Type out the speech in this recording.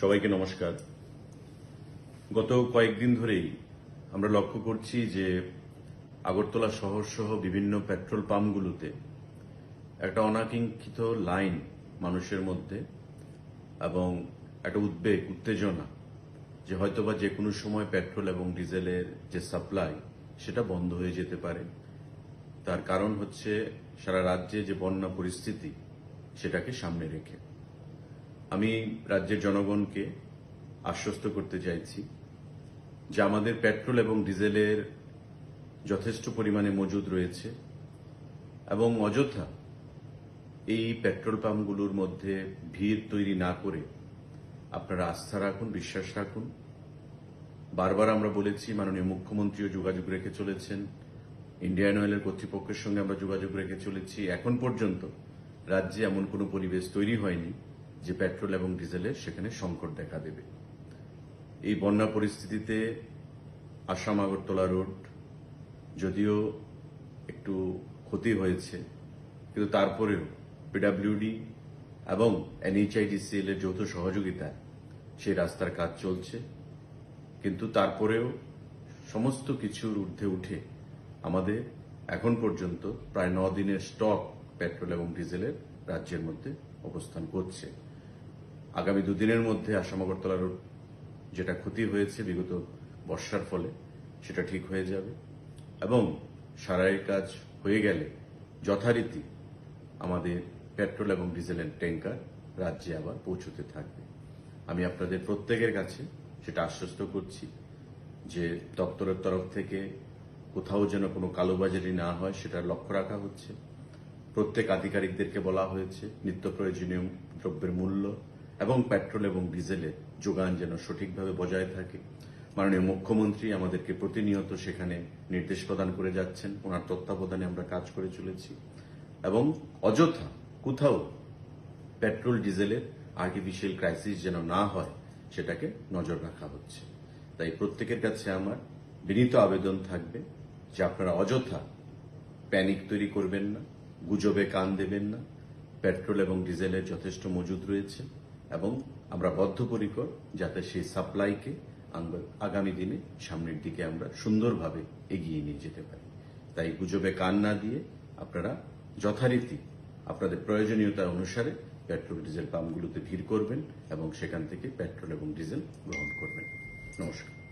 সবাইকে নমস্কার। গত কয়েকদিন ধরেই আমরা লক্ষ্য করছি যে আগরতলা শহর সহ বিভিন্ন পেট্রোল পাম্পগুলোতে একটা অনাকাঙ্ক্ষিত লাইন মানুষের মধ্যে এবং একটা উদ্বেগ, উত্তেজনা যে হয়তোবা যে কোনো সময় পেট্রোল এবং ডিজেলের যে সাপ্লাই, সেটা বন্ধ হয়ে যেতে পারে। তার কারণ হচ্ছে সারা রাজ্যে যে বন্যা পরিস্থিতি, সেটাকে সামনে রেখে। আমি রাজ্যের জনগণকে আশ্বস্ত করতে চাইছি যে আমাদের পেট্রোল এবং ডিজেলের যথেষ্ট পরিমাণে মজুদ রয়েছে এবং অযথা এই পেট্রোল পাম্পগুলোর মধ্যে ভিড় তৈরি না করে আপনারা আস্থা রাখুন, বিশ্বাস রাখুন। বারবার আমরা বলেছি, মাননীয় মুখ্যমন্ত্রীও যোগাযোগ রেখে চলেছেন, ইন্ডিয়ান অয়েলের কর্তৃপক্ষের সঙ্গে আমরা যোগাযোগ রেখে চলেছি। এখন পর্যন্ত রাজ্যে এমন কোনো পরিবেশ তৈরি হয়নি। যে পেট্রোল এবং ডিজেলের সেখানে সংকট দেখা দেবে। এই বন্যা পরিস্থিতিতে আসাম আগরতলা রোড যদিও একটু ক্ষতি হয়েছে, কিন্তু তারপরেও পিডাব্লিউডি এবং এনএইচআইডিসিএল এর যৌথ সহযোগিতায় সেই রাস্তার কাজ চলছে, কিন্তু তারপরেও সমস্ত কিছুর ঊর্ধ্বে উঠে আমাদের এখন পর্যন্ত প্রায় ন দিনের স্টক পেট্রোল এবং ডিজেলের রাজ্যের মধ্যে অবস্থান করছে। আগামী দুদিনের মধ্যে আসাম আগরতলা রোড যেটা ক্ষতি হয়েছে, বিগত বর্ষার ফলে, সেটা ঠিক হয়ে যাবে। এবং সারাইয়ের কাজ হয়ে গেলে যথারীতি আমাদের পেট্রোল এবং ডিজেলের ট্যাঙ্কার রাজ্যে আবার পৌঁছতে থাকবে। আমি আপনাদের প্রত্যেকের কাছে সেটা আশ্বস্ত করছি যে দপ্তরের তরফ থেকে কোথাও যেন কোনো কালোবাজারি না হয় সেটার লক্ষ্য রাখা হচ্ছে। প্রত্যেক আধিকারিকদেরকে বলা হয়েছে, নিত্য প্রয়োজনীয় দ্রব্যের মূল্য এবং পেট্রোল এবং ডিজেলের যোগান যেন সঠিকভাবে বজায় থাকে। মাননীয় মুখ্যমন্ত্রী আমাদেরকে প্রতিনিয়ত সেখানে নির্দেশ প্রদান করে যাচ্ছেন। ওনার তত্ত্বাবধানে আমরা কাজ করে চলেছি। এবং অযথা কোথাও পেট্রোল, ডিজেলের আর্টিফিশিয়াল ক্রাইসিস যেন না হয়, সেটাকে নজর রাখা হচ্ছে। তাই প্রত্যেকের কাছে আমার বিনীত আবেদন থাকবে যে আপনারা অযথা প্যানিক তৈরি করবেন না, গুজবে কান দেবেন না, পেট্রোল এবং ডিজেলের যথেষ্ট মজুদ রয়েছে। এবং আমরা বদ্ধপরিকর যাতে সেই সাপ্লাইকে আগামী দিনে সামনের দিকে আমরা সুন্দরভাবে এগিয়ে নিয়ে যেতে পারি। তাই গুজবে কান না দিয়ে আপনারা যথারীতি আপনাদের প্রয়োজনীয়তা অনুসারে পেট্রোল, ডিজেল পাম্পগুলোতে ভিড় করবেন এবং সেখান থেকে পেট্রোল এবং ডিজেল গ্রহণ করবেন। নমস্কার।